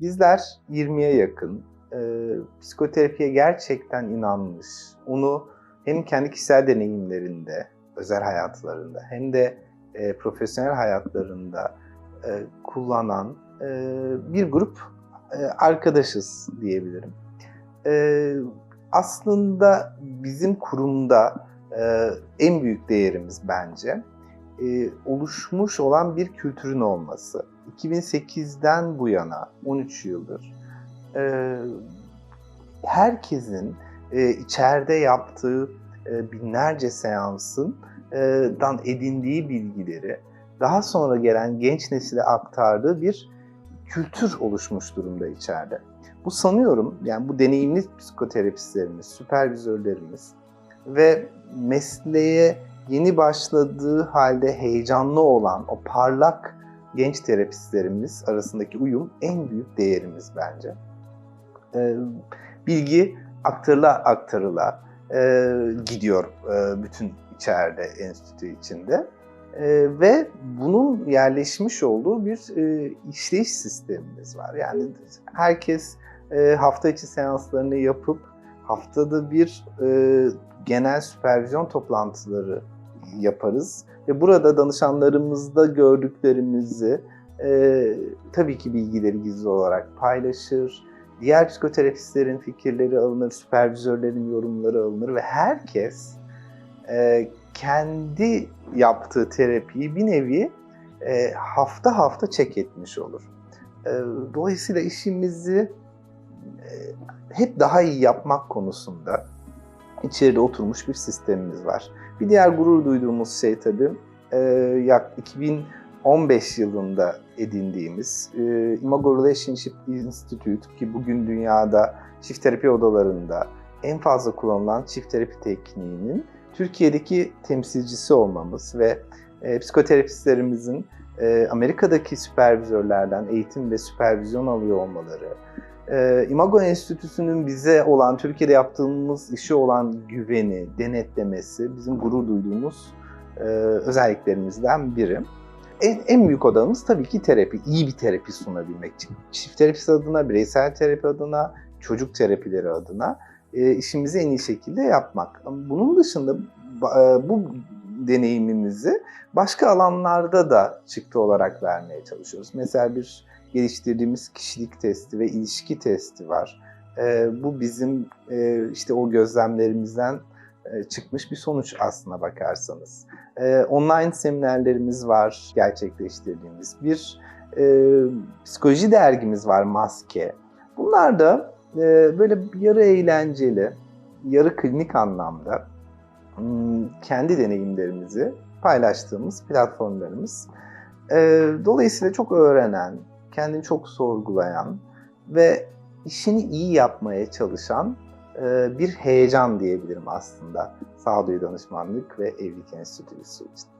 Bizler 20'ye yakın e, psikoterapiye gerçekten inanmış, onu hem kendi kişisel deneyimlerinde, özel hayatlarında hem de e, profesyonel hayatlarında e, kullanan e, bir grup e, arkadaşız diyebilirim. E, aslında bizim kurumda e, en büyük değerimiz bence e, oluşmuş olan bir kültürün olması. 2008'den bu yana 13 yıldır e, herkesin e, içeride yaptığı e, binlerce seansın e, dan edindiği bilgileri daha sonra gelen genç nesile aktardığı bir kültür oluşmuş durumda içeride. Bu sanıyorum yani bu deneyimli psikoterapistlerimiz, süpervizörlerimiz ve mesleğe yeni başladığı halde heyecanlı olan o parlak genç terapistlerimiz arasındaki uyum en büyük değerimiz bence. Ee, bilgi aktarıla aktarıla e, gidiyor e, bütün içeride enstitü içinde. E, ve bunun yerleşmiş olduğu bir e, işleyiş sistemimiz var. Yani herkes e, hafta içi seanslarını yapıp haftada bir e, genel süpervizyon toplantıları yaparız. Ve burada danışanlarımızda gördüklerimizi e, tabii ki bilgileri gizli olarak paylaşır. Diğer psikoterapistlerin fikirleri alınır, süpervizörlerin yorumları alınır ve herkes e, kendi yaptığı terapiyi bir nevi e, hafta hafta çek etmiş olur. E, dolayısıyla işimizi e, hep daha iyi yapmak konusunda içeride oturmuş bir sistemimiz var. Bir diğer gurur duyduğumuz şey tabii e, yak 2015 yılında edindiğimiz e, Imago Relationship Institute ki bugün dünyada çift terapi odalarında en fazla kullanılan çift terapi tekniğinin Türkiye'deki temsilcisi olmamız ve e, psikoterapistlerimizin e, Amerika'daki süpervizörlerden eğitim ve süpervizyon alıyor olmaları, e, Imago Enstitüsü'nün bize olan, Türkiye'de yaptığımız işi olan güveni, denetlemesi bizim gurur duyduğumuz e, özelliklerimizden biri. En, en büyük odamız tabii ki terapi, iyi bir terapi sunabilmek. Çift terapisi adına, bireysel terapi adına, çocuk terapileri adına e, işimizi en iyi şekilde yapmak. Bunun dışında e, bu deneyimimizi başka alanlarda da çıktı olarak vermeye çalışıyoruz. Mesela bir geliştirdiğimiz kişilik testi ve ilişki testi var. E, bu bizim e, işte o gözlemlerimizden e, çıkmış bir sonuç aslına bakarsanız. E, online seminerlerimiz var gerçekleştirdiğimiz. Bir e, psikoloji dergimiz var Maske. Bunlar da böyle yarı eğlenceli, yarı klinik anlamda kendi deneyimlerimizi paylaştığımız platformlarımız. E, dolayısıyla çok öğrenen, kendini çok sorgulayan ve işini iyi yapmaya çalışan e, bir heyecan diyebilirim aslında sağduyu danışmanlık ve evlilik enstitüsü için.